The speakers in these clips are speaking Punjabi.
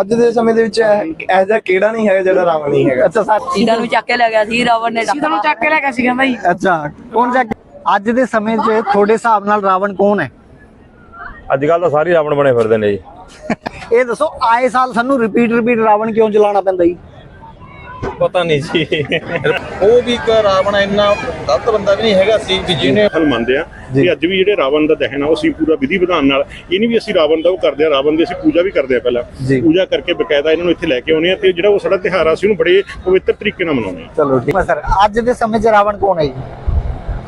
ਅੱਜ ਦੇ ਸਮੇਂ ਦੇ ਵਿੱਚ ਐਸਾ ਕਿਹੜਾ ਨਹੀਂ ਹੈਗਾ ਜਿਹੜਾ ਰਾਵਣ ਨਹੀਂ ਹੈਗਾ? ਅੱਛਾ ਸਰ ਸੀਤਾ ਨੂੰ ਚੱਕ ਕੇ ਲੈ ਗਿਆ ਸੀ ਰਾਵਣ ਨੇ ਸੀਤਾ ਨੂੰ ਚੱਕ ਕੇ ਲੈ ਗਿਆ ਸੀ ਕਹਿੰਦਾ ਜੀ ਅੱਛਾ ਕੌਣ ਜਾ ਅੱਜ ਦੇ ਸਮੇਂ 'ਚ ਤੁਹਾਡੇ ਹਿਸਾਬ ਨਾਲ ਰਾਵਣ ਕੌਣ ਹੈ? ਅੱਜ ਕੱਲ ਤਾਂ ਸਾਰੇ ਰਾਵਣ ਬਣੇ ਫਿਰਦੇ ਨੇ ਜੀ। ਇਹ ਦੱਸੋ ਆਏ ਸਾਲ ਸਾਨੂੰ ਰਿਪੀਟ ਰਿਪੀਟ ਰਾਵਣ ਕਿਉਂ ਚਲਾਉਣਾ ਪੈਂਦਾ ਜੀ? ਪਤਾ ਨਹੀਂ ਜੀ। ਉਹ ਵੀ ਇੱਕ ਰਾਵਣ ਇੰਨਾ ਗਲਤ ਬੰਦਾ ਵੀ ਨਹੀਂ ਹੈਗਾ ਸੀ ਵੀ ਜਿਹਨੇ ਹਲ ਮੰਨਦੇ ਆ ਕਿ ਅੱਜ ਵੀ ਜਿਹੜੇ ਰਾਵਣ ਦਾ ਦਹਨ ਆ ਉਹ ਅਸੀਂ ਪੂਰਾ ਵਿਧੀ ਵਿਧਾਨ ਨਾਲ ਇਹ ਨਹੀਂ ਵੀ ਅਸੀਂ ਰਾਵਣ ਦਾ ਉਹ ਕਰਦੇ ਆ ਰਾਵਣ ਦੀ ਅਸੀਂ ਪੂਜਾ ਵੀ ਕਰਦੇ ਆ ਪਹਿਲਾਂ। ਪੂਜਾ ਕਰਕੇ ਬਕਾਇਦਾ ਇਹਨਾਂ ਨੂੰ ਇੱਥੇ ਲੈ ਕੇ ਆਉਨੇ ਆ ਤੇ ਜਿਹੜਾ ਉਹ ਸਾਡਾ ਤਿਉਹਾਰ ਆ ਅਸੀਂ ਉਹਨੂੰ ਬੜੇ ਪਵਿੱਤਰ ਤਰੀਕੇ ਨਾਲ ਮਨਾਉਂਦੇ ਆ। ਚਲੋ ਠੀਕ। ਹੈ ਸਰ ਅੱਜ ਦੇ ਸਮੇਂ 'ਚ ਰਾਵਣ ਕੌਣ ਹੈ ਜੀ?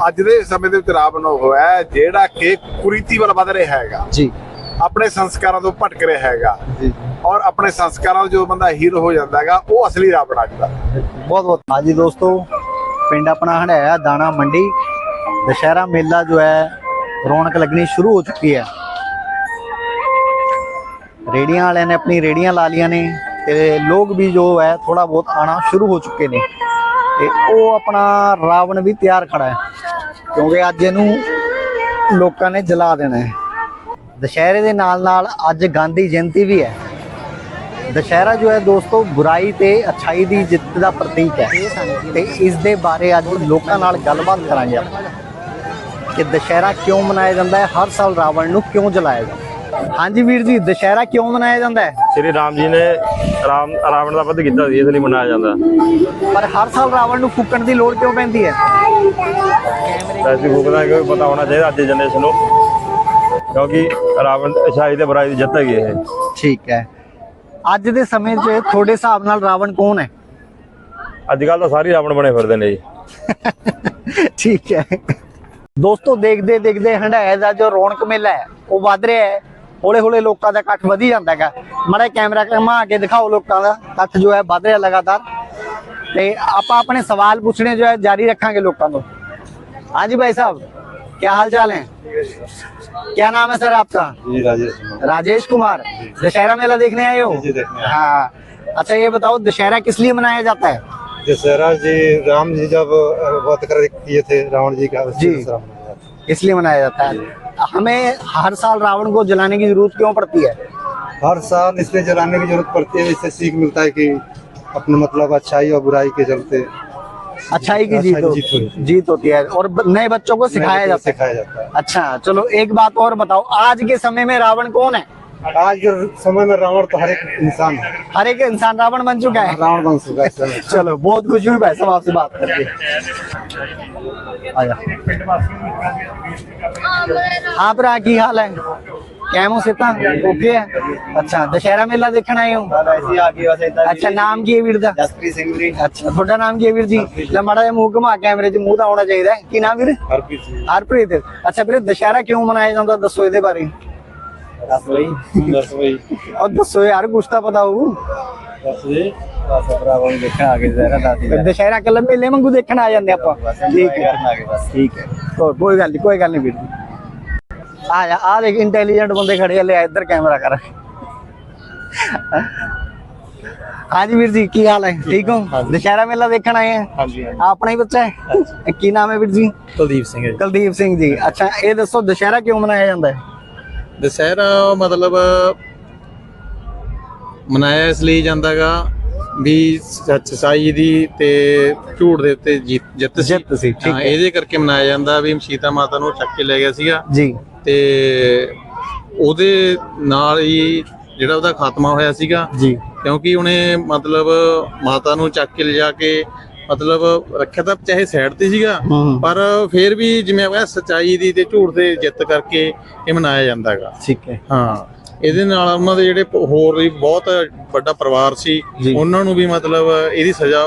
ਅੱਜ ਦੇ ਸਮੇਂ ਦੇ ਵਿੱਚ ਰਾਵਣ ਉਹ ਹੈ ਜਿਹੜਾ ਕਿ ਕੁਰੀਤੀ ਵੱਲ ਵਧ ਰਿਹਾ ਹੈਗਾ। ਜੀ। ਆਪਣੇ ਸੰਸਕਾਰਾਂ ਤੋਂ ਭਟਕ ਰਿਹਾ ਹੈਗਾ। ਜੀ ਔਰ ਆਪਣੇ ਸੰਸਕਾਰਾਂ ਤੋਂ ਜੋ ਬੰਦਾ ਹੀਰੋ ਹੋ ਜਾਂਦਾ ਹੈਗਾ ਉਹ ਅਸਲੀ ਰਾਵਣ ਅੱਜ ਦਾ ਬਹੁਤ ਬਹੁਤ ਹਾਂਜੀ ਦੋਸਤੋ ਪਿੰਡ ਆਪਣਾ ਹੰਡਾਇਆ ਦਾਣਾ ਮੰਡੀ ਦੁਸ਼ਹਿਰਾ ਮੇਲਾ ਜੋ ਹੈ ਰੌਣਕ ਲੱਗਣੀ ਸ਼ੁਰੂ ਹੋ ਚੁੱਕੀ ਹੈ। ਰੇੜੀਆਂ ਵਾਲਿਆਂ ਨੇ ਆਪਣੀ ਰੇੜੀਆਂ ਲਾ ਲੀਆਂ ਨੇ ਤੇ ਲੋਕ ਵੀ ਜੋ ਹੈ ਥੋੜਾ ਬਹੁਤ ਆਣਾ ਸ਼ੁਰੂ ਹੋ ਚੁੱਕੇ ਨੇ। ਤੇ ਉਹ ਆਪਣਾ ਰਾਵਣ ਵੀ ਤਿਆਰ ਖੜਾ ਹੈ ਕਿਉਂਕਿ ਅੱਜ ਇਹਨੂੰ ਲੋਕਾਂ ਨੇ ਜਲਾ ਦੇਣਾ ਹੈ। ਦੁਸ਼ਹਿਰੇ ਦੇ ਨਾਲ ਨਾਲ ਅੱਜ ਗਾਂਧੀ ਜਯੰਤੀ ਵੀ ਹੈ। ਦੁਸ਼ਹਿਰਾ ਜੋ ਹੈ ਦੋਸਤੋ ਬੁਰਾਈ ਤੇ ਅਛਾਈ ਦੀ ਜਿੱਤ ਦਾ ਪ੍ਰਤੀਕ ਹੈ ਤੇ ਇਸ ਦੇ ਬਾਰੇ ਅੱਜ ਲੋਕਾਂ ਨਾਲ ਗੱਲਬਾਤ ਕਰਾਂਗੇ ਆਪਾਂ। ਕਿ ਦੁਸ਼ਹਿਰਾ ਕਿਉਂ ਮਨਾਇਆ ਜਾਂਦਾ ਹੈ? ਹਰ ਸਾਲ ਰਾਵਣ ਨੂੰ ਕਿਉਂ ਜਲਾਇਆ ਜਾਂਦਾ ਹਾਂਜੀ ਵੀਰ ਜੀ ਦੁਸ਼ਹਿਰਾ ਕਿਉਂ ਮਨਾਇਆ ਜਾਂਦਾ ਹੈ? ਸ੍ਰੀ ਰਾਮ ਜੀ ਨੇ ਰਾਮ ਰਾਵਣ ਦਾ ਵੱਧ ਕੀਤਾ ਸੀ ਇਸ ਲਈ ਮਨਾਇਆ ਜਾਂਦਾ ਪਰ ਹਰ ਸਾਲ ਰਾਵਣ ਨੂੰ ਫੂਕਣ ਦੀ ਲੋੜ ਕਿਉਂ ਪੈਂਦੀ ਹੈ? ਵੈਸੇ ਫੂਕਦਾ ਕਿ ਪਤਾ ਹੋਣਾ ਚਾਹੀਦਾ ਅੱਜ ਜਨਰੇਸ਼ਨ ਨੂੰ। ਕਿਉਂਕਿ ਰਾਵਣ ਅਛਾਈ ਤੇ ਬੁਰਾਈ ਦੀ ਜਿੱਤ ਹੈਗੀ ਇਹ। ਠੀਕ ਹੈ। ਅੱਜ ਦੇ ਸਮੇਂ 'ਚ ਤੁਹਾਡੇ ਹਿਸਾਬ ਨਾਲ ਰਾਵਣ ਕੌਣ ਹੈ? ਅੱਜ ਕੱਲ ਤਾਂ ਸਾਰੇ ਰਾਵਣ ਬਣੇ ਫਿਰਦੇ ਨੇ ਜੀ। ਠੀਕ ਹੈ। ਦੋਸਤੋ ਦੇਖਦੇ ਦੇਖਦੇ ਹੰਡਾਇਆ ਦਾ ਜੋ ਰੌਣਕ ਮੇਲਾ ਹੈ ਉਹ ਵੱਧ ਰਿਹਾ ਹੈ। ਹੌਲੇ ਹੌਲੇ ਲੋਕਾਂ ਦਾ ਇਕੱਠ ਵਧੀ ਜਾਂਦਾ ਹੈਗਾ। ਮਾੜਾ ਕੈਮਰਾ ਘੁਮਾ ਕੇ ਦਿਖਾਓ ਲੋਕਾਂ ਦਾ। ਇਕੱਠ ਜੋ ਹੈ ਵੱਧ ਰਿਹਾ ਲਗਾਤਾਰ। ਤੇ ਆਪਾਂ ਆਪਣੇ ਸਵਾਲ ਪੁੱਛਣੇ ਜੋ ਹੈ ਜਾਰੀ ਰੱਖਾਂਗੇ ਲੋਕਾਂ ਤੋਂ। ਹਾਂਜੀ ਭਾਈ ਸਾਹਿਬ ਕੀ ਹਾਲ ਚਾਲ ਹੈ? क्या नाम है सर आपका? राजेश कुमार। राजेश कुमार। दशहरा मेला देखने आए हो? हाँ। अच्छा ये बताओ दशहरा किस लिए मनाया जाता है? दशहरा जी राम जी जब वध कर किए थे रावण जी का जी। इसलिए मनाया जाता है? हमें हर साल रावण को जलाने की ज़रूरत क्यों पड़ती है? हर साल इसलिए जलाने की ज़रूरत पड़ती है इससे सीख मिलता है कि अपने मतलब अच्छाई और बुराई के चलते अच्छाई की जीत हो- जीत होती है। और नए बच्चों को सिखाया जाता है। सिखाया जाता है। अच्छा चलो एक बात और बताओ आज के समय में रावण कौन है? आज के समय में रावण तो हर एक इंसान है। हर एक इंसान रावण बन चुका है। रावण बन चुका है चलो। बहुत खुशी हुई भाई साहब आपसे बात करके। आजा हाँ भरा की हाल है? कैमो से ਤਾਂ ਓਕੇ ਹੈ ਅੱਛਾ ਦੁਸ਼ਹਿਰਾ ਮੇਲਾ ਦੇਖਣ ਆਏ ਹੋ ਐਸੀ ਆ ਗਈ ਵੈਸੇ ਇਦਾਂ ਅੱਛਾ ਨਾਮ ਕੀ ਹੈ ਵੀਰ ਦਾ ਜਸਪ੍ਰੀਤ ਸਿੰਘ ਵੀਰੇ ਅੱਛਾ ਤੁਹਾਡਾ ਨਾਮ ਕੀ ਹੈ ਵੀਰ ਜੀ ਲੈ ਮਾੜਾ ਜਿਹਾ ਮੂੰਹ ਘੁਮਾ ਕੈਮਰੇ 'ਚ ਮੂੰਹ ਤਾਂ ਆਉਣਾ ਚਾਹੀਦਾ ਹੈ ਕੀ ਨਾਮ ਵੀਰ हरप्रीत जी ਹਰਪ੍ਰੀਤ ਅੱਛਾ ਵੀਰੇ ਦੁਸ਼ਹਿਰਾ ਕਿਉਂ ਮਨਾਇਆ ਜਾਂਦਾ ਦੱਸੋ ਇਹਦੇ ਬਾਰੇ ਦੱਸ ਬਈ बस वही ਔਰ ਦੱਸੋ ਯਾਰ ਕੁਛ ਤਾਂ ਪਤਾ ਹੋਊ बस जी ਬਸ ਭਰਾਵਾਂ ਨੂੰ ਦੇਖਣ ਆ ਗਏ ਜ਼ਰਾ ਦਾਦੀ ਦੁਸ਼ਹਿਰਾ ਕੱਲ ਮੇਲੇ ਵਾਂਗੂ ਦੇਖਣ ਆ ਜਾਂਦੇ ਆਪਾਂ ਠੀਕ ਹੈ ਆ ਗਏ ਬਸ ਠੀਕ ਹੈ ਕੋਈ ਕੋਈ ਗੱਲ ਨਹੀਂ ਕੋਈ ਗੱਲ ਨਹੀਂ ਵੀਰ ਜੀ ਆ ਜਾ ਆ ਦੇਖ ਇੰਟੈਲੀਜੈਂਟ ਬੰਦੇ ਖੜੇ ਆ ਲੈ ਇੱਧਰ ਕੈਮਰਾ ਕਰ। ਹਾਂਜੀ ਵੀਰ ਜੀ ਕੀ ਹਾਲ ਹੈ? ਠੀਕ ਹੋ? ਦੁਸ਼ਹਿਰਾ ਮੇਲਾ ਦੇਖਣ ਆਏ ਆ? ਹਾਂਜੀ ਆਪਣਾ ਹੀ ਬੱਚਾ ਹੈ? ਕੀ ਨਾਮ ਹੈ ਵੀਰ ਜੀ? ਕੁਲਦੀਪ ਸਿੰਘ ਹੈ ਕੁਲਦੀਪ ਸਿੰਘ ਜੀ। ਅੱਛਾ ਇਹ ਦੱਸੋ ਦੁਸ਼ਹਿਰਾ ਕਿਉਂ ਮਨਾਇਆ ਜਾਂਦਾ ਹੈ? ਦੁਸਹਿਰਾ ਮਤਲਬ ਮਨਾਇਆ ਇਸ ਲਈ ਜਾਂਦਾਗਾ ਵੀ ਸੱਚ ਸਾਈ ਦੀ ਤੇ ਝੂਠ ਦੇ ਉੱਤੇ ਜਿੱਤ ਜਿੱਤ ਸੀ। ਜਿੱਤ ਸੀ, ਠੀਕ ਹੈ। ਇਹਦੇ ਕਰਕੇ ਮਨਾਇਆ ਜਾਂਦਾ ਵੀ ਸੀਤਾ ਮਾਤਾ ਨੂੰ ਚੱਕ ਕੇ ਲੈ ਗਿਆ ਸੀਗਾ। ਜੀ। ਤੇ ਉਹਦੇ ਨਾਲ ਹੀ ਜਿਹੜਾ ਉਹਦਾ ਖਾਤਮਾ ਹੋਇਆ ਸੀਗਾ। ਜੀ। ਕਿਉਂਕਿ ਉਹਨੇ ਮਤਲਬ ਮਾਤਾ ਨੂੰ ਚੱਕ ਕੇ ਲਿਜਾ ਕੇ ਮਤਲਬ ਰੱਖਿਆ ਤਾਂ ਚਾਹੇ ਸਾਈਡ ਤੇ ਸੀਗਾ ਪਰ ਫਿਰ ਵੀ ਜਿਵੇਂ ਆਪਾਂ ਸਚਾਈ ਦੀ ਤੇ ਝੂਠ ਦੇ ਜਿੱਤ ਕਰਕੇ ਇਹ ਮਨਾਇਆ ਜਾਂਦਾਗਾ ਠੀਕ ਹੈ। ਹਾਂ ਇਹਦੇ ਨਾਲ ਉਹਨਾਂ ਦੇ ਜਿਹੜੇ ਹੋਰ ਵੀ ਬਹੁਤ ਵੱਡਾ ਪਰਿਵਾਰ ਸੀ। ਉਹਨਾਂ ਨੂੰ ਵੀ ਮਤਲਬ ਇਹਦੀ ਸਜ਼ਾ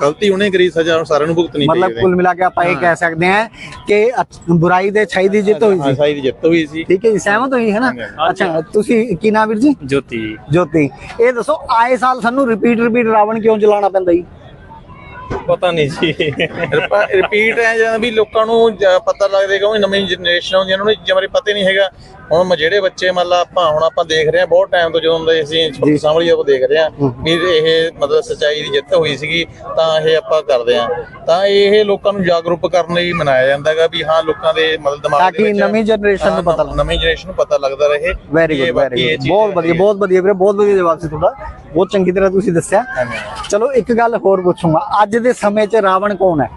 ਗਲਤੀ ਉਹਨੇ ਕਰੀ ਸਜ਼ਾ ਸਾਰਿਆਂ ਨੂੰ ਭੁਗਤਣੀ ਪਈ ਮਤਲਬ ਕੁੱਲ ਮਿਲਾ ਕੇ ਆਪਾਂ ਇਹ ਕਹਿ ਸਕਦੇ ਹਾਂ ਕਿ ਅੱਛ- ਬੁਰਾਈ ਦੇ ਛਾਈ ਦੀ ਜਿੱਤ ਹੋਈ ਹਾਂ ਸੀ। ਸਾਈ ਦੀ ਜਿੱਤ ਹੋਈ ਸੀ। ਠੀਕ ਹੈ ਜੀ ਸਹਿਮਤ ਹੋਈ ਹੈ ਨਾ? ਅੱਛਾ ਤੁਸੀਂ ਕੀ ਨਾਮ ਵੀਰ ਜੀ? ਜੋਤੀ। ਜੋਤੀ। ਇਹ ਦੱਸੋ ਆਏ ਸਾਲ ਸਾਨੂੰ ਰਿਪੀਟ ਰਿਪੀਟ ਰਾਵਣ ਕਿਉਂ ਜਲਾਉਣਾ ਪੈਂਦਾ ਜੀ? ਪਤਾ ਨਹੀਂ ਜੀ। ਰਿਪੀਟ ਹੈ ਜਾਂ ਵੀ ਲੋਕਾਂ ਨੂੰ ਜ- ਪਤਾ ਲੱਗਦਾ ਕਿਉਂਕਿ ਨਵੀਂ ਜਨਰੇਸ਼ਨ ਆਉਂਦੀ ਹੈ, ਉਹਨਾਂ ਨੂੰ ਜਮਰੇ ਪਤਾ ਹੀ ਨਹੀਂ ਹੈਗਾ। ਹੁਣ ਮ- ਜਿਹੜੇ ਬੱਚੇ ਮੰਨ ਲਾ ਆਪਾਂ ਹੁਣ ਆਪਾਂ ਦੇਖ ਰਹੇ ਹਾਂ ਬਹੁਤ ਟਾਈਮ ਤੋਂ ਜਦੋਂ ਦੇ ਅਸੀਂ ਸਾਹਮਣੇ ਉਹ ਦੇਖ ਰਹੇ ਹਾਂ ਵੀ ਇਹ ਮਤਲਬ ਸੱਚਾਈ ਦੀ ਜਿੱਤ ਹੋਈ ਸੀਗੀ ਤਾਂ ਇਹ ਆਪਾਂ ਕਰਦੇ ਹਾਂ। ਤਾਂ ਇਹ ਲੋਕਾਂ ਨੂੰ ਜਾਗਰੂਕ ਕਰਨ ਲਈ ਮਨਾਇਆ ਜਾਂਦਾ ਹੈਗਾ ਵੀ ਹਾਂ ਲੋਕਾਂ ਦੇ ਮਤਲਬ ਦਿਮਾਗ ਤਾਂ ਦੇ ਕਿ ਵਿੱਚ ਨਵੀਂ generation ਨੂੰ ਹਾਂ, ਪਤਾ ਲੱਗੇ। ਨਵੀਂ ਜਨਰੇਸ਼ਨ ਨੂੰ ਪਤਾ ਲੱਗਦਾ ਰਹੇ ਵੈਰੀ ਕਿ ਗੁੱਡ ਬਾਕੀ ਵੈਰੀ ਇਹ ਗੁੱਡ ਚੀਜ਼ ਬਹੁਤ ਵਧੀਆ ਬਹੁਤ ਵਧੀਆ ਵੀਰੇ ਬਹੁਤ ਵਧੀਆ ਜਵਾਬ ਸੀ ਤੁਹਾਡਾ। ਬਹੁਤ ਚੰਗੀ ਤਰ੍ਹਾਂ ਤੁਸੀਂ ਦੱਸਿਆ। ਚਲੋ ਇੱਕ ਗੱਲ ਹੋਰ ਪੁੱਛੂੰਗਾ। ਅੱਜ ਦੇ ਸਮੇਂ 'ਚ ਰਾਵਣ ਕੌਣ ਹੈ?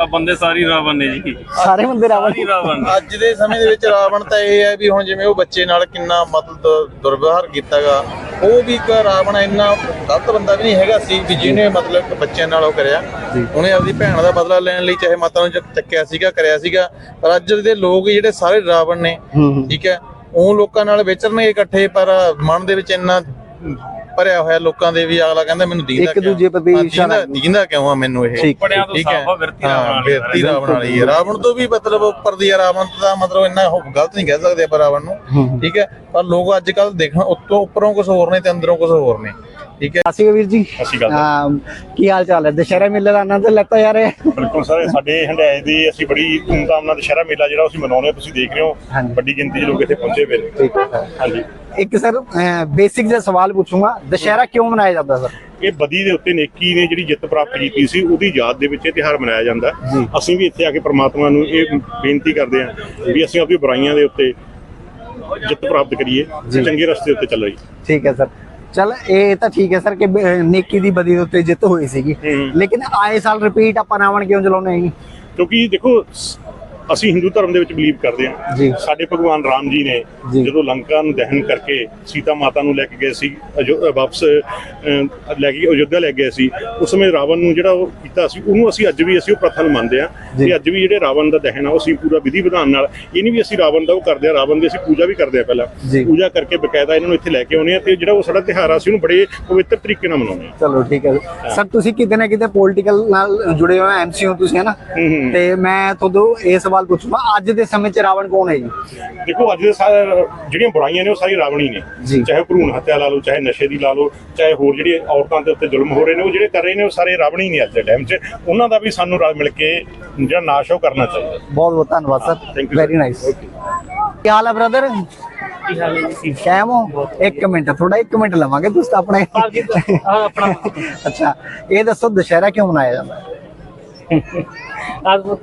ਆ ਬੰਦੇ ਸਾਰੀ ਰਾਵਣ ਨੇ ਜੀ। ਸਾਰੇ ਬੰਦੇ ਰਾਵਣ ਸਾਰੀ ਰਾਵਣ ਅੱਜ ਦੇ ਸਮੇਂ ਦੇ ਵਿੱਚ ਰਾਵਣ ਤਾਂ ਇਹ ਹੈ ਵੀ ਹੁਣ ਜਿਵੇਂ ਉਹ ਬੱਚੇ ਨਾਲ ਕਿੰਨਾ ਮਤਲਬ ਦੁਰਵਿਵਹਾਰ ਕੀਤਾਗਾ ਉਹ ਵੀ ਇੱਕ ਰਾਵਣ ਇੰਨਾ ਗਲਤ ਬੰਦਾ ਵੀ ਨਹੀਂ ਹੈਗਾ ਸੀ ਵੀ ਜਿਹਨੇ ਮਤਲਬ ਬੱਚਿਆਂ ਨਾਲ ਉਹ ਕਰਿਆ। ਉਹਨੇ ਆਪਦੀ ਭੈਣ ਦਾ ਬਦਲਾ ਲੈਣ ਲਈ ਚਾਹੇ ਮਾਤਾ ਨੂੰ ਚੱਕ- ਚੱਕਿਆ ਸੀਗਾ ਕਰਿਆ ਸੀਗਾ। ਪਰ ਅੱਜ ਦੇ ਲੋਕ ਜਿਹੜੇ ਸਾਰੇ ਰਾਵਣ ਨੇ ਠੀਕ ਹੈ ਉਹ ਲੋਕਾਂ ਨਾਲ ਵਿਚਰਨਗੇ ਇਕੱਠੇ ਪਰ ਮਨ ਦੇ ਵਿੱਚ ਇੰਨਾ ਭਰਿਆ ਹੋਇਆ ਲੋਕਾਂ ਦੇ ਵੀ ਅਗਲਾ ਕਹਿੰਦਾ ਮੈਨੂੰ ਦੀਂਦਾ ਇੱਕ ਦੂਜੇ ਪ੍ਰਤੀ ਇਸ਼ਾਰਾ- ਦੀਂਦਾ ਕਿਉਂ ਆ ਮੈਨੂੰ ਇਹ? ਠੀਕ। ਤੋਂ ਹੈ। ਸਾਫ਼ ਵਿਰਤੀ ਰਾਵਣ ਹਾਂ ਵਾਲੀ ਬਿਰਤੀ ਰਾਵਣ ਵਾਲੀ ਹੈ। ਰਾਵਣ ਤੋਂ ਵੀ ਮਤਲਬ ਉੱਪਰ ਦੀ ਰਾਵਣ ਦਾ ਮਤਲਬ ਇੰਨਾ ਉਹ ਗਲਤ ਨਹੀਂ ਕਹਿ ਸਕਦੇ ਆਪਾਂ ਰਾਵਣ ਨੂੰ। ਠੀਕ ਹੈ। ਪਰ ਲੋਕ ਅੱਜ ਕੱਲ ਦੇਖਣ ਉੱਤੋਂ ਉੱਪਰੋਂ ਕੁਝ ਹੋਰ ਨੇ ਤੇ ਅੰਦਰੋਂ ਕੁਝ ਹੋਰ ਨੇ। ਠੀਕ ਹੈ। ਸਤਿ ਸ਼੍ਰੀ ਅਕਾਲ ਵੀਰ ਜੀ। ਸ਼੍ਰੀ ਅਕਾਲ ਹਾਂ, ਕੀ ਹਾਲ ਚਾਲ ਹੈ? ਦੁਸ਼ਹਿਰਾ ਮੇਲੇ ਦਾ ਆਨੰਦ ਲੈਤਾ ਜਾ ਹੈ। ਬਿਲਕੁਲ ਸਰ ਸਾਡੇ ਹੰਡਾਏ ਦੀ ਅਸੀਂ ਬੜੀ ਧੂਮਧਾਮ ਨਾਲ ਦੁਸ਼ਹਿਰਾ ਮੇਲਾ ਜਿਹੜਾ ਅਸੀਂ ਮਨਾਉਂਦੇ ਹਾਂ ਤੁਸੀਂ ਦੇਖ ਰਹੇ ਹੋ। ਵੱਡੀ ਗਿਣਤੀ 'ਚ ਲੋਕ ਇੱਥੇ ਪਹੁੰਚੇ ਹੋਏ ਨੇ। ਠੀਕ ਹੈ। ਹਾਂਜੀ। ਇੱਕ ਸਰ ਬੇਸਿਕ ਜਿਹਾ ਸਵਾਲ ਪੁੱਛੂੰਗਾ ਦੁਸ਼ਹਿਰਾ ਕਿਉਂ ਮਨਾਇਆ ਜਾਂਦਾ ਸਰ? ਇਹ ਬਦੀ ਦੇ ਉੱਤੇ ਨੇਕੀ ਨੇ ਜਿਹੜੀ ਜਿੱਤ ਪ੍ਰਾਪਤ ਕੀਤੀ ਸੀ ਉਹਦੀ ਯਾਦ ਦੇ ਵਿੱਚ ਇਹ ਤਿਉਹਾਰ ਮਨਾਇਆ ਜਾਂਦਾ। ਅਸੀਂ ਵੀ ਇੱਥੇ ਆ ਕੇ ਪ੍ਰਮਾਤਮਾ ਨੂੰ ਇਹ ਬੇਨਤੀ ਕਰਦੇ ਹਾਂ ਵੀ ਅਸੀਂ ਆਪਣੀ ਬੁਰਾਈਆਂ ਦੇ ਉੱਤੇ ਜਿੱਤ ਪ੍ਰਾਪਤ ਕਰੀਏ ਚੰਗੇ ਰਸਤੇ ਉੱਤੇ ਚੱਲੀਏ ਠੀਕ ਹੈ ਸਰ। ਚਲ ਇਹ ਤਾਂ ਠੀਕ ਹੈ ਸਰ ਕਿ ਨੇਕੀ ਦੀ ਬਦੀ ਦੇ ਉੱਤੇ ਜਿੱਤ ਹੋਈ ਸੀਗੀ। ਲੇਕਿਨ ਆਏ ਸਾਲ ਰਿਪੀਟ ਆਪਾਂ ਰਾਵਣ ਕਿਉਂ ਚਲਾਉਂਦੇ ਹਾਂ ਜੀ ਕਿਉਂਕਿ ਦੇਖੋ ਅਸੀਂ ਹਿੰਦੂ ਧਰਮ ਦੇ ਵਿੱਚ ਬਲੀਵ ਕਰਦੇ ਹਾਂ। ਸਾਡੇ ਭਗਵਾਨ ਰਾਮ ਜੀ ਨੇ। ਜਦੋਂ ਲੰਕਾ ਨੂੰ ਦਹਨ ਕਰਕੇ ਸੀਤਾ ਮਾਤਾ ਨੂੰ ਲੈ ਕੇ ਗਏ ਸੀ ਵਾਪਸ ਲੈ ਕੇ ਅਯੋਧਿਆ ਲੈ ਗਏ ਸੀ ਉਸ ਸਮੇਂ ਰਾਵਣ ਨੂੰ ਜਿਹੜਾ ਉਹ ਕੀਤਾ ਸੀ ਉਹਨੂੰ ਅਸੀਂ ਅੱਜ ਵੀ ਅਸੀਂ ਉਹ ਪ੍ਰਥਾ ਨੂੰ ਮੰਨਦੇ ਹਾਂ। ਤੇ ਅੱਜ ਵੀ ਜਿਹੜੇ ਰਾਵਣ ਦਾ ਦਹਨ ਆ ਉਹ ਅਸੀਂ ਪੂਰਾ ਵਿਧੀ ਵਿਧਾਨ ਨਾਲ ਇਹ ਨਹੀਂ ਵੀ ਅਸੀਂ ਰਾਵਣ ਦਾ ਉਹ ਕਰਦੇ ਹਾਂ ਰਾਵਣ ਦੀ ਅਸੀਂ ਪੂਜਾ ਵੀ ਕਰਦੇ ਹਾਂ ਪਹਿਲਾਂ। ਪੂਜਾ ਕਰਕੇ ਬਕਾਇਦਾ ਇਹਨਾਂ ਨੂੰ ਇੱਥੇ ਲੈ ਕੇ ਆਉਂਦੇ ਆ ਤੇ ਜਿਹੜਾ ਉਹ ਸਾਡਾ ਤਿਉਹਾਰ ਆ ਅਸੀਂ ਉਹਨੂੰ ਬੜੇ ਪਵਿੱਤਰ ਤਰੀਕੇ ਨਾਲ ਮਨਾਉਂਦੇ ਹਾਂ ਚਲੋ ਠੀਕ ਹੈ ਸਰ ਤੁਸੀਂ ਕਿਤੇ ਨਾ ਕਿਤੇ ਪੋਲਿਟੀਕਲ ਨਾਲ ਜੁੜੇ ਹੋਏ ਐਮਸੀ ਹੋ ਤੁਸੀਂ ਹੈ ਨਾ ਤੇ ਮੈਂ ਤੁਹਾਨੂੰ ਇਹ ਸਵਾਲ ਪੁੱਛੂੰਗਾ ਅੱਜ ਦੇ ਸਮੇਂ 'ਚ ਰਾਵਣ ਕੌਣ ਹੈ ਜੀ? ਦੇਖੋ ਅੱਜ ਦੇ ਸਾਰੇ ਜਿਹੜੀਆਂ ਬੁਰਾਈਆਂ ਨੇ ਉਹ ਸਾਰੀ ਰਾਵਣੀ ਨੇ। ਜੀ। ਚਾਹੇ ਭਰੂਣ ਹੱਤਿਆ ਲਾ ਲਓ ਚਾਹੇ ਨਸ਼ੇ ਦੀ ਲਾ ਲਓ ਚਾਹੇ ਹੋਰ ਜਿਹੜੇ ਔਰਤਾਂ ਦੇ ਉੱਤੇ ਜ਼ੁਲਮ ਹੋ ਰਹੇ ਨੇ ਉਹ ਜਿਹੜੇ ਕਰ ਰਹੇ ਨੇ ਉਹ ਸਾਰੇ ਰਾਵਣੀ ਨੇ ਅੱਜ ਦੇ ਟਾਈਮ 'ਚ। ਉਹਨਾਂ ਦਾ ਵੀ ਸਾਨੂੰ ਰਲ ਮਿਲ ਕੇ ਜਿਹੜਾ ਨਾਸ਼ ਉਹ ਕਰਨਾ ਚਾਹੀਦਾ। ਬਹੁਤ ਬਹੁਤ ਧੰਨਵਾਦ sir. Thank you, very sir. Nice Okay. ਕੀ ਹਾਲ ਹੈ ਬ੍ਰਦਰ ਕੈਮ ਹੋ ਇੱਕ ਮਿੰਟ ਥੋੜਾ ਇੱਕ ਮਿੰਟ ਲਵਾਂਗੇ ਤੁਸੀਂ ਆਪਣਾ। ਅੱਛਾ ਇਹ ਦੱਸੋ ਦੁਸ਼ਹਿਰਾ ਕਿਉਂ ਮਨਾਇਆ ਜਾਂਦਾ? ਹੈ?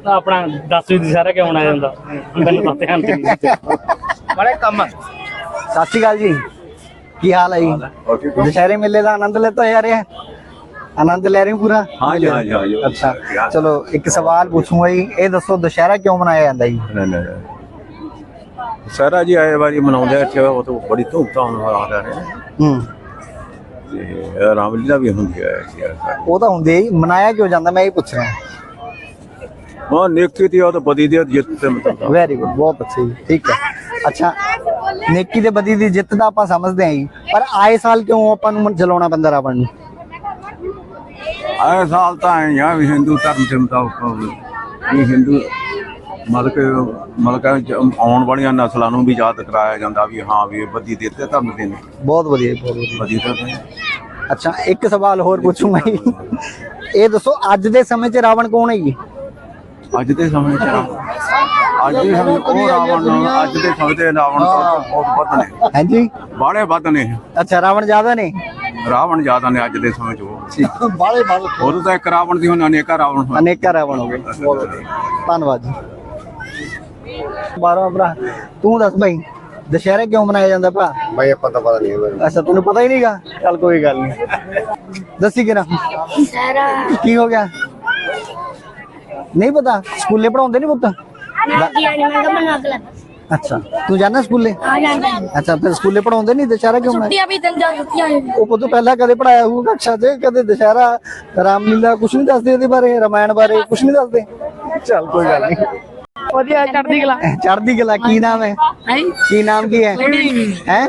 ਆਪਣਾ 10ਵੀਂ ਦੀ ਸਾਰਾ ਕਿਉਂ ਆਇਆ ਜਾਂਦਾ? ਮੈਨੂੰ ਤਾਂ ਧਿਆਨ ਤੇ ਨਹੀਂ ਬੜੇ ਕੰਮ ਸਤਿ ਸ਼੍ਰੀ ਅਕਾਲ ਜੀ। ਕੀ ਹਾਲ ਹੈ ਜੀ? ਦੁਸ਼ਹਿਰੇ ਮੇਲੇ ਦਾ ਆਨੰਦ ਲੈਤਾ ਜਾ ਰਿਹਾ? ਹੈ ਆਨੰਦ ਲੈ ਰਹੇ ਹੋ ਪੂਰਾ? ਹਾਂ ਜੀ ਹਾਂ ਜੀ ਅੱਛਾ ਚਲੋ ਇੱਕ ਸਵਾਲ ਪੁੱਛੂੰਗਾ ਜੀ। ਇਹ ਦੱਸੋ ਦੁਸ਼ਹਿਰਾ ਕਿਉਂ ਮਨਾਇਆ ਜਾਂਦਾ ਜੀ? ਸਾਰਾ ਜੀ ਆਏ ਵਾਰੀ ਮਨਾਉਂਦੇ ਆ ਇੱਥੇ। ਉਹ ਤਾਂ ਬੜੀ ਧੂਮਧਾਮ ਨਾਲ ਆ ਰਹੇ ਨੇ। ਹੂੰ। ਤੇ ਰਾਮਲੀਲਾ ਵੀ ਹੁੰਦੀ ਹੈ ਉਹ ਤਾਂ ਹੁੰਦੇ ਹੀ ਮਨਾਇਆ ਕਿਉਂ ਜਾਂਦਾ? ਮੈਂ ਇਹ ਪੁੱਛ ਰਿਹਾ ਹਾਂ। ਨੇਕੀ ਦੀ ਉਹ ਤਾਂ ਬਦੀ ਦੀ ਜਿੱਤ ਤੇ ਮਤਲਬ ਵੈਰੀ ਗੁੱਡ ਬਹੁਤ ਅੱਛਾ ਠੀਕ ਹੈ। ਅੱਛਾ ਨੇਕੀ ਦੇ ਬਦੀ ਦੀ ਜਿੱਤ ਦਾ ਆਪਾਂ ਸਮਝਦੇ ਹਾਂ ਜੀ। ਪਰ ਆਏ ਸਾਲ ਕਿਉਂ ਆਪਾਂ ਨੂੰ ਜਲਾਉਣਾ ਪੈਂਦਾ ਰਾਵਣ ਨੂੰ? ਆਏ ਸਾਲ ਤਾਂ ਆਏ ਆ ਵੀ ਹਿੰਦੂ ਧਰਮ ਦੇ ਮੁਤਾਬਕ ਵੀ ਹਿੰਦੂ ਮਤਲਬ ਕਿ ਮਤਲਬ ਕਿ ਆਉਣ ਵਾਲੀਆਂ ਨਸਲਾਂ ਨੂੰ ਵੀ ਯਾਦ ਕਰਾਇਆ ਜਾਂਦਾ ਵੀ ਹਾਂ ਵੀ ਇਹ ਬਦੀ ਦੇ ਤੇ ਧਰਮ ਦੇ ਨੇ। ਬਹੁਤ ਵਧੀਆ ਬਹੁਤ ਵਧੀਆ। ਬਦੀ ਤੇ ਅੱਛਾ ਇੱਕ ਸਵਾਲ ਹੋਰ ਪੁੱਛੂੰਗਾ ਜੀ। ਇਹ ਦੱਸੋ ਅੱਜ ਦੇ ਸਮੇਂ 'ਚ ਰਾਵਣ ਕੌਣ ਹੈ ਜੀ? ਅੱਜ ਦੇ ਸਮੇਂ 'ਚ ਅੱਜ ਦੇ ਸਮੇਂ ਉਹ ਰਾਵਣ ਅੱਜ ਦੇ ਸਮੇਂ ਤੇ ਰਾਵਣ ਤੋਂ ਬਹੁਤ ਵੱਧ ਨੇ। ਹਾਂਜੀ? ਬਾੜੇ ਵੱਧ ਨੇ। ਅੱਛਾ ਰਾਵਣ ਜ਼ਿਆਦਾ ਨੇ? ਰਾਵਣ ਜ਼ਿਆਦਾ ਨੇ ਅੱਜ ਦੇ ਸਮੇਂ 'ਚ ਉਹ। ਬਾਲੇ ਉਦੋਂ ਤਾਂ ਇੱਕ ਰਾਵਣ ਦੀ ਹੁਣ ਅਨੇਕਾਂ ਰਾਵਣ ਹੋਏ ਅਨੇਕਾਂ ਰਾਵਣ ਹੋ ਗਏ। ਬਹੁਤ ਵਧੀਆ ਧੰਨਵਾਦ ਜੀ। ਬਾਰਾਂ ਭਰਾ। ਤੂੰ ਦੱਸ ਬਈ ਦੁਸ਼ਹਿਰਾ ਕਿਉਂ ਮਨਾਇਆ ਜਾਂਦਾ ਭਰਾ? ਭਾਈ ਆਪਾਂ ਤਾਂ ਪਤਾ ਨਹੀਂ ਮੈਨੂੰ ਅੱਛਾ ਤੈਨੂੰ ਪਤਾ ਹੀ ਨਹੀਂਗਾ ਚੱਲ ਕੋਈ ਗੱਲ ਨਹੀਂ ਦੱਸੀ ਕਿਰਾ ਦੁਸ਼ਹਿਰਾ। ਕੀ ਹੋ ਗਿਆ? ਨਹੀਂ ਪਤਾ ਸਕੂਲੇ ਪੜਾਉਂਦੇ ਨਹੀਂ ਪੁੱਤ? ਅੱਛਾ ਤੂੰ ਜਾਣਾ ਸਕੂਲੇ? ਹਾਂ ਜਾਂਦਾ ਅੱਛਾ ਫਿਰ ਸਕੂਲੇ ਪੜਾਉਂਦੇ ਨਹੀਂ ਦੁਸ਼ਹਿਰਾ ਕਿਉਂ ਮਨਾਇਆ? ਛੁੱਟੀਆਂ ਵੀ ਦਿਨ ਜਾਂ ਛੁੱਟੀਆਂ ਉਹ ਪੁੱਤ ਪਹਿਲਾਂ ਕਦੇ ਪੜਾਇਆ ਹੋਊ ਕਕਸ਼ਾ ਤੇ ਕਦੇ ਦੁਸ਼ਹਿਰਾ। ਰਾਮਲੀਲਾ ਕੁਝ ਨਹੀਂ ਦੱਸਦੇ ਇਹਦੇ ਬਾਰੇ ਰਾਮਾਇਣ ਬਾਰੇ ਕੁਝ ਨਹੀਂ ਦੱਸਦੇ। ਚੱਲ ਕੋਈ ਗੱਲ ਨਹੀਂ ਵਧੀਆ ਚੜਦੀ ਕਲਾ। ਚੜ੍ਹਦੀ ਕਲਾ ਕੀ ਨਾਮ ਹੈ? ਕੀ ਨਾਮ ਕੀ ਹੈ? ਹੈ?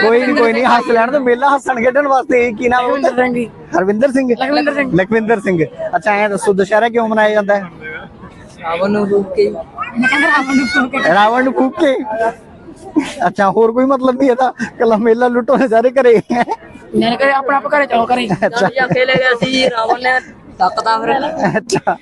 ਕੋਈ ਨਹੀਂ ਕੋਈ ਨਹੀਂ ਹੱਸ ਲੈਣ ਤੋਂ ਮੇਲਾ ਹੱਸਣ ਖੇਡਣ ਵਾਸਤੇ ਕੀ ਨਾਮ ਹੈ ਸਿੰਘ ਜੀ। ਹਰਵਿੰਦਰ ਸਿੰਘ? ਲਖਵਿੰਦਰ ਸਿੰਘ। ਲਖਵਿੰਦਰ ਸਿੰਘ। ਅੱਛਾ ਐ ਦੱਸੋ ਦੁਸ਼ਹਿਰਾ ਕਿਉਂ ਮਨਾਇਆ ਜਾਂਦਾ ਹੈ? ਰਾਵਣ ਨੂੰ ਕੇ। ਮੈਂ ਰਾਵਣ ਕੇ। ਫੂਕ ਕੇ? ਅੱਛਾ ਹੋਰ ਕੋਈ ਮਤਲਬ ਨਹੀਂ ਇਹਦਾ? ਕੱਲਾ ਮੇਲਾ ਲੁੱਟੋ ਨਜ਼ਾਰੇ ਕਰੇ ਨੇ ਕਰੇ ਆਪਣਾ ਆਪ ਘਰੇ ਚਲੋ ਘਰੇ। ਅੱਛਾ। ਚੱਕੇ ਲੈ ਗਿਆ ਸੀ ਰਾਵਣ ਨੇ ਟੱਕਦਾ ਫਿਰ। ਅੱਛਾ।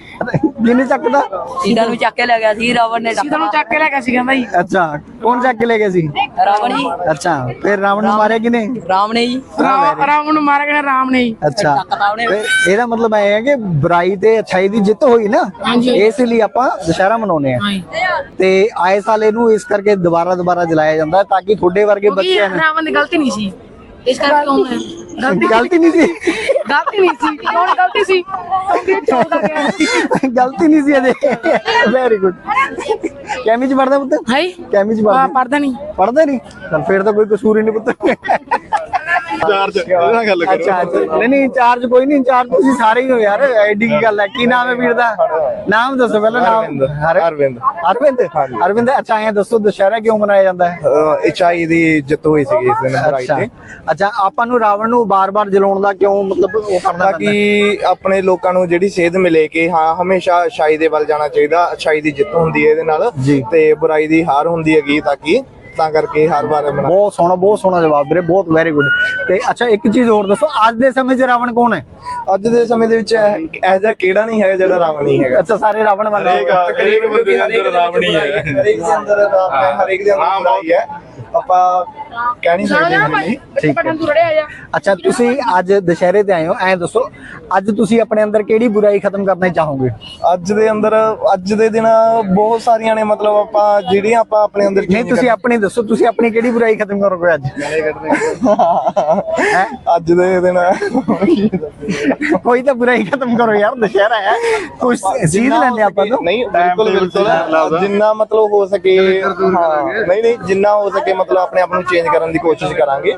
ਜਿਹਨੇ ਚੱਕਦਾ? ਸੀਤਾ ਨੂੰ ਚੱਕ ਕੇ ਲੈ ਗਿਆ ਸੀ ਰਾਵਣ ਨੇ ਸੀਤਾ ਨੂੰ ਚੱਕ ਕੇ ਲੈ ਗਿਆ ਸੀ ਕਹਿੰਦਾ ਜੀ ਅੱਛਾ ਕੌਣ ਚੱਕ ਕੇ ਲੈ ਗਿਆ ਸੀ? ਰਾਵਣ ਜੀ। ਅੱਛਾ ਫਿਰ ਰਾਵਣ ਨੂੰ ਮਾਰਿਆ ਕਿਨੇ ਰਾਮ ਨੇ ਜੀ। ਰਾਵਣ ਨੂੰ ਮਾਰਿਆ। ਗਿਆ ਰਾਮ ਨੇ ਜੀ। ਅੱਛਾ। ਇਹਦਾ ਮਤਲਬ ਇਹ ਹੈ ਕਿ ਬੁਰਾਈ ਤੇ ਅੱਛਾਈ ਦੀ ਜਿੱਤ ਹੋਈ ਨਾ ਇਸ ਲਈ ਆਪਾਂ ਦੁਸ਼ਹਿਰਾ ਮਨਾਉਂਦੇ ਆ ਤੇ ਆਏ ਸਾਲ ਇਹਨੂੰ ਇਸ ਕਰਕੇ ਦੁਬਾਰਾ ਦੁਬਾਰਾ ਜਲਾਇਆ ਜਾਂਦਾ ਹੈ ਤਾਂ ਕਿ ਤੁਹਾਡੇ ਵਰਗੇ ਬੱਚਿਆਂ ਨੂੰ ਰਾਵਣ ਦੀ ਗਲਤੀ ਨਹੀਂ ਸੀ। ਇਸ ਕਰਕੇ ਕੌਣ ਹੈ ਗਲਤੀ ਨਹੀਂ ਸੀ। ਗਲਤੀ ਨਹੀਂ ਸੀ। ਕੌਣ ਗਲਤੀ ਸੀ। ਕਿਉਂਕਿ ਚੌਦਾ ਗਿਆ ਗਲਤੀ ਨਹੀਂ ਸੀ ਇਹਦੇ ਵੈਰੀ ਗੁੱਡ ਕੈਮੀ ਚ ਪੜਦਾ ਪੁੱਤ? ਹਾਈ ਕੈਮੀ ਚ ਆ ਪੜਦਾ ਪੜਦਾ ਨਹੀਂ। ਪੜਦਾ ਨਹੀਂ? ਤਾਂ ਫਿਰ ਤਾਂ ਕੋਈ ਕਸੂਰ ਹੀ ਨਹੀਂ ਪੁੱਤ। ਚਾਰਜ ਇਹਦੇ ਨਾਲ ਗੱਲ ਕਰੋ। ਅੱਛਾ ਅੱਛਾ। ਨਹੀਂ ਨਹੀਂ ਇੰਚਾਰਜ ਕੋਈ ਨਹੀਂ ਇੰਚਾਰਜ ਤੁਸੀਂ ਸਾਰੇ ਹੀ ਹੋ ਯਾਰ ਐਡੀ ਕੀ ਗੱਲ ਹੈ? ਕੀ ਨਾਮ ਹੈ ਵੀਰ ਦਾ? ਨਾਮ ਦੱਸੋ ਪਹਿਲਾਂ ਨਾਮ। ਅਰਵਿੰਦ। ਹਰ- ਅਰਵਿੰਦ। ਅਰਵਿੰਦ? ਅਰਵਿੰਦ ਅੱਛਾ ਐਂ ਦੱਸੋ ਦੁਸ਼ਹਿਰਾ ਕਿਉਂ ਮਨਾਇਆ ਜਾਂਦਾ ਹੈ? ਇਚਾਈ ਦੀ ਜਿੱਤ ਹੋਈ ਸੀਗੀ ਇਸ ਦਿਨ ਅੱਛਾ। ਤੇ ਅੱਛਾ ਆਪਾਂ ਨੂੰ ਰਾਵਣ ਨੂੰ ਬਾਰ-ਬਾਰ ਜਲਾਉਣ ਦਾ ਕਿਉਂ ਮਤਲਬ ਉਹ ਕਰਨਾ ਕਿ ਆਪਣੇ ਲੋਕਾਂ ਨੂੰ ਜਿਹੜੀ ਸੇਧ ਮਿਲੇ ਕਿ ਹਾਂ ਹਮੇਸ਼ਾ ਅੱਛਾਈ ਦੇ ਵੱਲ ਜਾਣਾ ਚਾਹੀਦਾ ਅੱਛਾਈ ਦੀ ਜਿੱਤ ਹੁੰਦੀ ਹੈ ਇਹਦੇ ਨਾਲ ਜੀ। ਤੇ ਬੁਰਾਈ ਦੀ ਹਾਰ ਹੁੰਦੀ ਹੈਗੀ ਤਾਂ ਕਿ ਤਾਂ ਕਰਕੇ ਹਰ ਵਾਰ ਮਨਾ ਬਹੁਤ ਸੋਹਣਾ ਬਹੁਤ ਸੋਹਣਾ ਜਵਾਬ ਵੀਰੇ ਬਹੁਤ ਵੈਰੀ ਗੁੱਡ ਤੇ ਅੱਛਾ ਇੱਕ ਚੀਜ਼ ਹੋਰ ਦੱਸੋ ਅੱਜ ਦੇ ਸਮੇਂ 'ਚ ਰਾਵਣ ਕੌਣ ਹੈ? ਅੱਜ ਦੇ ਸਮੇਂ ਦੇ ਵਿੱਚ ਇਹ ਐਸਾ ਕਿਹੜਾ ਨਹੀਂ ਹੈਗਾ ਜਿਹੜਾ ਰਾਵਣ ਨਹੀਂ ਹੈਗਾ। ਅੱਛਾ ਸਾਰੇ ਰਾਵਣ ਵਾਲੇ। ਹਰੇਕ ਬੰਦੇ ਦੇ ਅੰਦਰ ਰਾਵਣ ਹੀ ਹੈ ਹਰੇਕ ਦੇ ਅੰਦਰ ਰਾਵਣ ਹੈ ਹਰੇਕ ਦੇ ਅੰਦਰ ਬੁਰਾਈ ਹੈ ਆਪਾਂ ਕਹਿ ਨਹੀਂ ਸਕਦੇ ਨਹੀਂ ਠੀਕ ਹੈ। ਅੱਛਾ ਤੁਸੀਂ ਅੱਜ ਦੁਸ਼ਹਿਰੇ ਤੇ ਆਏ ਹੋ ਐਂ ਦੱਸੋ ਅੱਜ ਤੁਸੀਂ ਆਪਣੇ ਅੰਦਰ ਕਿਹੜੀ ਬੁਰਾਈ ਖਤਮ ਕਰਨਾ ਚਾਹੋਗੇ? ਅੱਜ ਦੇ ਅੰਦਰ ਅੱਜ ਦੇ ਦਿਨ ਬਹੁਤ ਸਾਰੀਆਂ ਨੇ ਮਤਲਬ ਆਪਾਂ ਜਿਹੜੀਆਂ ਆਪਾਂ ਆਪਣੇ ਅੰਦਰ ਨਹੀਂ ਤੁਸੀਂ ਆਪਣੀ ਦੱਸੋ ਤੁਸੀਂ ਆਪਣੀ ਕਿਹੜੀ ਬੁਰਾਈ ਖਤਮ ਕਰੋਗੇ ਅੱਜ? ਹੈਂ? ਅੱਜ ਦੇ ਦਿਨ ਕੋਈ ਤਾਂ ਬੁਰਾਈ ਖਤਮ ਕਰੋ ਯਾਰ ਦੁਸ਼ਹਿਰਾ ਹੈ। ਕੁਝ ਸੀਧ ਲੈਣੇ ਆਪਾਂ ਤੋਂ। ਨਹੀਂ ਬਿਲਕੁਲ ਬਿਲਕੁਲ। ਜਿੰਨਾ ਮਤਲਬ ਹੋ ਸਕੇ ਨਹੀਂ ਨਹੀਂ ਜਿੰਨਾ ਹੋ ਸਕੇ ਮਤਲਬ ਆਪਣੇ ਆਪ ਨੂੰ ਚੇਂਜ ਕਰਨ ਦੀ ਕੋਸ਼ਿਸ਼ ਕਰਾਂਗੇ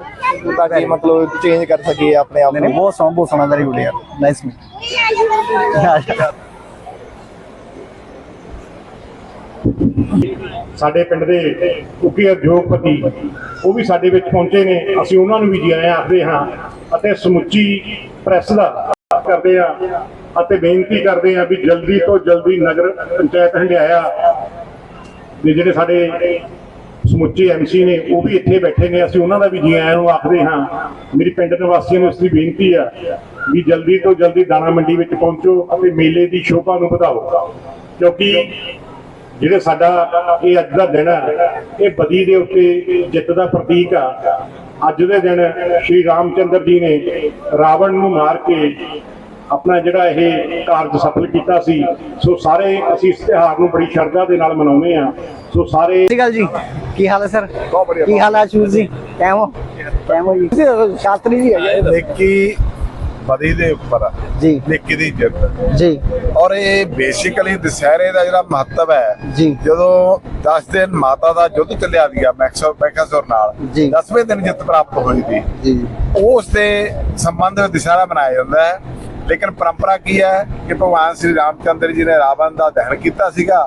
ਤਾਂ ਕਿ ਮਤਲਬ ਚੇਂਜ ਕਰ ਸਕੀਏ ਆਪਣੇ ਆਪ ਨੂੰ। ਬਹੁਤ ਸੋਹਣਾ ਬਹੁਤ ਸੋਹਣਾ ਵੈਰੀ ਗੁੱਡ ਯਾਰ ਨਾਈਸ ਮੀ ਸਾਡੇ ਪਿੰਡ ਦੇ ਉੱਘੇ ਉਦਯੋਗਪਤੀ ਉਹ ਵੀ ਸਾਡੇ ਵਿੱਚ ਪਹੁੰਚੇ ਨੇ। ਅਸੀਂ ਉਹਨਾਂ ਨੂੰ ਵੀ ਜੀ ਆਇਆਂ ਆਖਦੇ ਹਾਂ ਅਤੇ ਸਮੁੱਚੀ ਪ੍ਰੈਸ ਦਾ ਕਰਦੇ ਆ ਅਤੇ ਬੇਨਤੀ ਕਰਦੇ ਆ ਵੀ ਜਲਦੀ ਤੋਂ ਜਲਦੀ ਨਗਰ ਪੰਚਾਇਤ ਹੰਡਿਆਇਆ ਦੇ ਜਿਹੜੇ ਸਾਡੇ ਸਮੁੱਚੇ ਐਮਸੀ ਨੇ, ਉਹ ਵੀ ਇੱਥੇ ਬੈਠੇ ਨੇ। ਅਸੀਂ ਉਹਨਾਂ ਦਾ ਵੀ ਜੀ ਆਇਆਂ ਨੂੰ ਆਖਦੇ ਹਾਂ। ਮੇਰੀ ਪਿੰਡ ਨਿਵਾਸੀਆਂ ਨੂੰ ਇਸ ਦੀ ਬੇਨਤੀ ਆ ਵੀ ਜਲਦੀ ਤੋਂ ਜਲਦੀ ਦਾਣਾ ਮੰਡੀ ਵਿੱਚ ਪਹੁੰਚੋ ਅਤੇ ਮੇਲੇ ਦੀ ਸ਼ੋਭਾ ਨੂੰ ਵਧਾਓ। ਕਿਉਂਕਿ ਜਿਹੜੇ ਸਾਡਾ ਇਹ ਅੱਜ ਦਾ ਦਿਨ ਹੈ ਇਹ ਬਦੀ ਦੇ ਉੱਤੇ ਜਿੱਤ ਦਾ ਪ੍ਰਤੀਕ ਆ। ਅੱਜ ਦੇ ਦਿਨ ਸ਼੍ਰੀ ਰਾਮਚੰਦਰ ਜੀ ਨੇ ਰਾਵਣ ਨੂੰ ਮਾਰ ਕੇ ਆਪਣਾ ਜਿਹੜਾ ਇਹ ਕਾਰਜ ਸਫਲ ਕੀਤਾ ਸੀ ਸੋ ਸਾਰੇ ਅਸੀਂ ਇਸ ਤਿਉਹਾਰ ਨੂੰ ਬੜੀ ਸ਼ਰਧਾ ਦੇ ਨਾਲ ਮਨਾਉਂਦੇ ਆ ਸੋ ਸਾਰੇ ਸਤਿ ਸ਼੍ਰੀ ਅਕਾਲ ਜੀ। ਕੀ ਹਾਲ ਹੈ ਸਰ? ਕੀ ਹਾਲ ਹੈ ਆਸ਼ੂਰ ਜੀ? ਕਿਵੇਂ ਹੋ? ਕਿਵੇਂ ਹੋ ਜੀ? ਤੁਸੀਂ ਸ਼ਾਸਤਰੀ ਜੀ ਹੈਗੇ। ਨੇਕੀ ਬਦੀ ਦੇ ਉੱਪਰ ਜੀ। ਨੇਕੀ ਦੀ ਜਿੱਤ। ਜੀ। ਔਰ ਇਹ ਬੇਸਿਕਲੀ ਦੁਸਹਿਰੇ ਦਾ ਜਿਹੜਾ ਮਹੱਤਵ ਹੈ ਜੀ। ਜਦੋਂ 10 ਦਿਨ ਮਾਤਾ ਦਾ ਯੁੱਧ ਚੱਲਿਆ ਸੀਗਾ ਮੈਕਸੋ ਮੈਕਸੋਰ ਨਾਲ ਜੀ। 10ਵੇਂ ਦਿਨ ਜਿੱਤ ਪ੍ਰਾਪਤ ਹੋਈ ਸੀ। ਜੀ। ਉਸ ਦੇ ਸੰਬੰਧ ਵਿੱਚ ਦੁਸਹਿਰਾ ਮਨਾਇਆ ਜਾਂਦਾ ਹੈ। ਲੇਕਿਨ ਪਰੰਪਰਾ ਕੀ ਹੈ ਕਿ ਭਗਵਾਨ ਸ੍ਰੀ ਰਾਮਚੰਦਰ ਜੀ ਨੇ ਰਾਵਣ ਦਾ ਦਹਨ ਕੀਤਾ ਸੀਗਾ।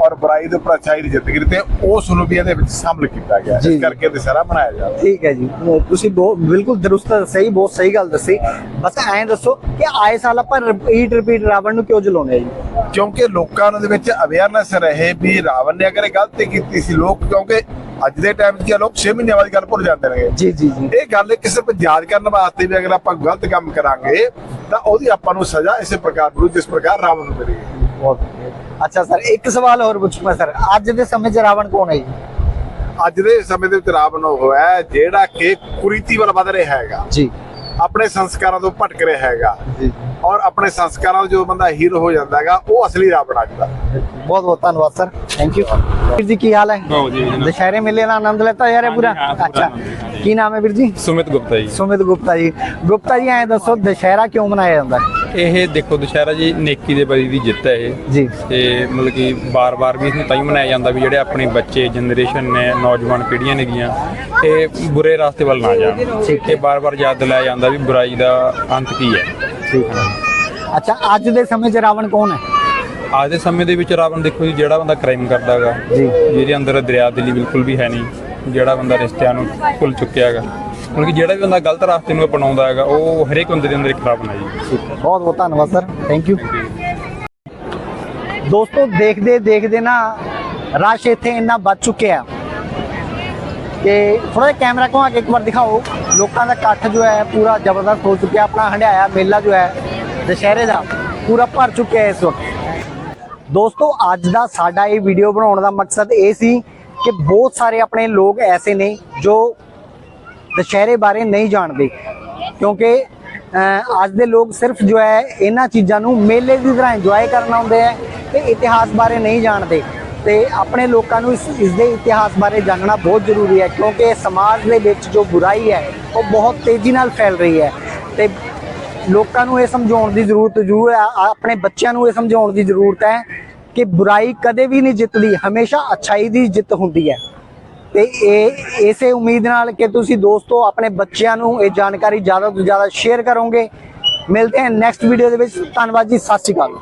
ਔਰ ਬੁਰਾਈ ਦੇ ਉੱਪਰ ਅੱਛਾਈ ਦੀ ਜਿੱਤ ਕੀਤੀ ਤੇ ਉਸ ਨੂੰ ਵੀ ਇਹਦੇ ਵਿੱਚ ਸ਼ਾਮਲ ਕੀਤਾ ਗਿਆ ਇਸ। ਕਰਕੇ ਦੁਸਹਿਰਾ ਮਨਾਇਆ ਜਾਂਦਾ। ਠੀਕ ਹੈ ਜੀ ਤੁਸੀਂ ਬਹੁਤ ਬਿਲਕੁਲ ਦਰੁਸਤ ਸਹੀ ਬਹੁਤ ਸਹੀ ਗੱਲ ਦੱਸੀ ਬਸ ਐਂ ਦੱਸੋ ਕਿ ਆਏ ਸਾਲ ਆਪਾਂ ਰਿਪੀਟ ਰਿਪੀਟ ਰਾਵਣ ਨੂੰ ਕਿਉਂ ਜਲਾਉਂਦੇ ਆ ਜੀ ਕਿਉਂਕਿ ਲੋਕਾਂ ਨੂੰ ਦੇ ਵਿੱਚ ਅਵੇਅਰਨੈਸ ਰਹੇ ਵੀ ਰਾਵਣ ਨੇ ਅਗਰ ਗਲਤੀ ਕੀਤੀ ਸੀ ਲੋਕ ਕਿਉਂਕਿ ਅੱਜ ਦੇ ਟਾਈਮ 'ਚ ਲੋਕ 6 ਮਹੀਨਿਆਂ ਵਾਲੀ ਗੱਲ ਭੁੱਲ ਜਾਂਦੇ ਨੇ ਜੀ ਜੀ ਜੀ। ਇਹ ਗੱਲ ਕਿਸੇ ਨੂੰ ਯਾਦ ਕਰਨ ਵਾਸਤੇ ਵੀ ਅਗਰ ਆਪਾਂ ਗਲਤ ਕੰਮ ਕਰਾਂਗੇ ਤਾਂ ਉਹਦੀ ਆਪਾਂ ਨੂੰ ਸਜ਼ਾ ਇਸੇ ਪ੍ਰਕਾਰ ਮਿਲੂ ਜਿਸ ਪ੍ਰਕਾਰ ਰਾਵਣ ਨੂੰ ਮਿਲੀ। ਬਹੁਤ ਅੱਛਾ ਸਰ ਇੱਕ ਸਵਾਲ ਹੋਰ ਪੁੱਛੂਗਾ ਸਰ। ਅੱਜ ਦੇ ਸਮੇਂ 'ਚ ਰਾਵਣ ਕੌਣ ਹੈ ਜੀ? ਅੱਜ ਦੇ ਸਮੇਂ ਦੇ ਵਿੱਚ ਰਾਵਣ ਉਹ ਹੋਇਆ ਜਿਹੜਾ ਕਿ ਕੁਰੀਤੀ ਵੱਲ ਵਧ ਰਿਹਾ ਹੈਗਾ। ਜੀ। ਆਪਣੇ ਸੰਸਕਾਰਾਂ ਤੋਂ ਭਟਕ ਰਿਹਾ ਹੈਗਾ। ਜੀ। ਔਰ ਆਪਣੇ ਸੰਸਕਾਰਾਂ ਜੋ ਬੰਦਾ ਹੀਰੋ ਹੋ ਜਾਂਦਾ ਹੈਗਾ ਉਹ ਅਸਲੀ ਰਾਵਣ ਅੱਜ ਦਾ ਬਹੁਤ ਬਹੁਤ ਧੰਨਵਾਦ ਸਰ। ਥੈਂਕ ਯੂ ਵੀਰ ਜੀ ਕੀ ਹਾਲ ਹੈ? ਦੁਸ਼ਹਿਰੇ ਮੇਲੇ ਦਾ ਆਨੰਦ ਲੈਤਾ ਯਾਰ ਇਹ ਪੂਰਾ? ਅੱਛਾ। ਕੀ ਨਾਮ ਹੈ ਵੀਰ ਜੀ? ਸੁਮਿਤ ਗੁਪਤਾ ਜੀ। ਸੁਮਿਤ ਗੁਪਤਾ ਜੀ। ਗੁਪਤਾ ਜੀ ਐਂ ਦੱਸੋ ਦੁਸ਼ਹਿਰਾ ਕਿਉਂ ਮਨਾਇਆ ਜਾਂਦਾ? ਹੈ ਇਹ ਦੇਖੋ ਦੁਸ਼ਹਿਰਾ ਜੀ ਨੇਕੀ ਦੇ ਬਦੀ ਦੀ ਜਿੱਤ ਹੈ ਇਹ। ਜੀ। ਤੇ ਮਤਲਬ ਕਿ ਬਾਰ-ਬਾਰ ਵੀ ਇਸਨੂੰ ਤਾਂ ਹੀ ਮਨਾਇਆ ਜਾਂਦਾ ਵੀ ਜਿਹੜੇ ਆਪਣੇ ਬੱਚੇ ਜਨਰੇਸ਼ਨ ਨੇ ਨੌਜਵਾਨ ਪੀੜ੍ਹੀਆਂ ਨੇਗੀਆਂ ਇਹ ਬੁਰੇ ਰਸਤੇ ਵੱਲ ਨਾ ਜਾਣ। ਠੀਕ ਇਹ ਬਾਰ-ਬਾਰ ਯਾਦ ਦਿਲਾਇਆ ਜਾਂਦਾ ਵੀ ਬੁਰਾਈ ਦਾ ਅੰਤ ਕੀ ਹੈ। ਠੀਕ ਹੈ। ਅੱਛਾ ਅੱਜ ਦੇ ਸਮੇਂ 'ਚ ਰਾਵਣ ਕੌਣ ਹੈ? ਅੱਜ ਦੇ ਸਮੇਂ ਦੇ ਵਿੱਚ ਰਾਵਣ ਦੇਖੋ ਜੀ ਜਿਹੜਾ ਬੰਦਾ ਕ੍ਰਾਈਮ ਕਰਦਾ ਹੈਗਾ ਜੀ। ਜਿਹਦੇ ਅੰਦਰ ਦਰਿਆ ਦਿਲੀ ਬਿਲਕੁਲ ਵੀ ਹੈ ਨਹੀਂ ਜਿਹੜਾ ਬੰਦਾ ਰਿਸ਼ਤਿਆਂ ਨੂੰ ਭੁੱਲ ਚੁੱਕਿਆ ਹੈਗਾ। ਮਤਲਬ ਕਿ ਜਿਹੜਾ ਵੀ ਬੰਦਾ ਗਲਤ ਰਸਤੇ ਨੂੰ ਅਪਣਾਉਂਦਾ ਹੈਗਾ ਉਹ ਹਰੇਕ ਬੰਦੇ ਦੇ ਅੰਦਰ ਇੱਕ ਰਾਵਣ ਹੈ ਜੀ। ਬਹੁਤ ਬਹੁਤ ਧੰਨਵਾਦ ਸਰ। ਥੈਂਕ ਯੂ ਦੋਸਤੋ ਦੇਖਦੇ ਦੇਖਦੇ ਨਾ ਰਸ਼ ਇੱਥੇ ਇੰਨਾ ਵੱਧ ਚੁੱਕਿਆ ਕਿ ਥੋੜਾ ਕੈਮਰਾ ਘੁਮਾ ਕੇ ਇੱਕ ਵਾਰ ਦਿਖਾਓ। ਲੋਕਾਂ ਦਾ ਇਕੱਠ ਜੋ ਹੈ ਪੂਰਾ ਜ਼ਬਰਦਸਤ ਹੋ ਚੁੱਕਿਆ ਆਪਣਾ ਹੰਡਾਇਆ ਮੇਲਾ ਜੋ ਹੈ ਦੁਸ਼ਹਿਰੇ ਦਾ ਪੂਰਾ ਭਰ ਚੁੱਕਿਆ ਹੈ ਇਸ ਵਕਤ। ਦੋਸਤੋ, ਅੱਜ ਦਾ ਸਾਡਾ ਇਹ ਵੀਡੀਓ ਬਣਾਉਣ ਦਾ ਮਕਸਦ ਇਹ ਸੀ ਕਿ ਬਹੁਤ ਸਾਰੇ ਆਪਣੇ ਲੋਕ ਐਸੇ ਨੇ ਜੋ ਦੁਸ਼ਹਿਰੇ ਬਾਰੇ ਨਹੀਂ ਜਾਣਦੇ। ਕਿਉਂਕਿ ਅੱਜ ਦੇ ਲੋਕ ਸਿਰਫ ਜੋ ਹੈ, ਇਹਨਾਂ ਚੀਜ਼ਾਂ ਨੂੰ ਮੇਲੇ ਦੀ ਤਰ੍ਹਾਂ ਇੰਜੋਏ ਕਰਨ ਆਉਂਦੇ ਆ ਤੇ ਇਤਿਹਾਸ ਬਾਰੇ ਨਹੀਂ ਜਾਣਦੇ। ਤੇ ਆਪਣੇ ਲੋਕਾਂ ਨੂੰ ਇਸ ਇਸ ਦੇ ਇਤਿਹਾਸ ਬਾਰੇ ਜਾਣਨਾ ਬਹੁਤ ਜ਼ਰੂਰੀ ਹੈ, ਕਿਉਂਕਿ ਸਮਾਜ ਦੇ ਵਿੱਚ ਜੋ ਬੁਰਾਈ ਹੈ, ਉਹ ਬਹੁਤ ਤੇਜ਼ੀ ਨਾਲ ਫੈਲ ਰਹੀ ਹੈ। ਤੇ ਲੋਕਾਂ ਨੂੰ ਇਹ ਸਮਝਾਉਣ ਦੀ ਜ਼ਰੂਰਤ ਜ਼ਰੂਰ ਹੈ ਆਪਣੇ ਬੱਚਿਆਂ ਨੂੰ ਇਹ ਸਮਝਾਉਣ ਦੀ ਜ਼ਰੂਰਤ ਹੈ ਕਿ ਬੁਰਾਈ ਕਦੇ ਵੀ ਨਹੀਂ ਜਿੱਤਦੀ, ਹਮੇਸ਼ਾ ਅੱਛਾਈ ਦੀ ਜਿੱਤ ਹੁੰਦੀ ਹੈ। ਤੇ ਇਹ, ਇਸੇ ਉਮੀਦ ਨਾਲ ਕਿ ਤੁਸੀਂ ਦੋਸਤੋ ਆਪਣੇ ਬੱਚਿਆਂ ਨੂੰ ਇਹ ਜਾਣਕਾਰੀ ਜ਼ਿਆਦਾ ਤੋਂ ਜ਼ਿਆਦਾ ਸ਼ੇਅਰ ਕਰੋਗੇ। ਮਿਲਦੇ ਹਾਂ ਨੈਕਸਟ ਵੀਡੀਓ ਦੇ ਵਿੱਚ। ਧੰਨਵਾਦ ਜੀ, ਸਤਿ ਸ਼੍ਰੀ ਅਕਾਲ।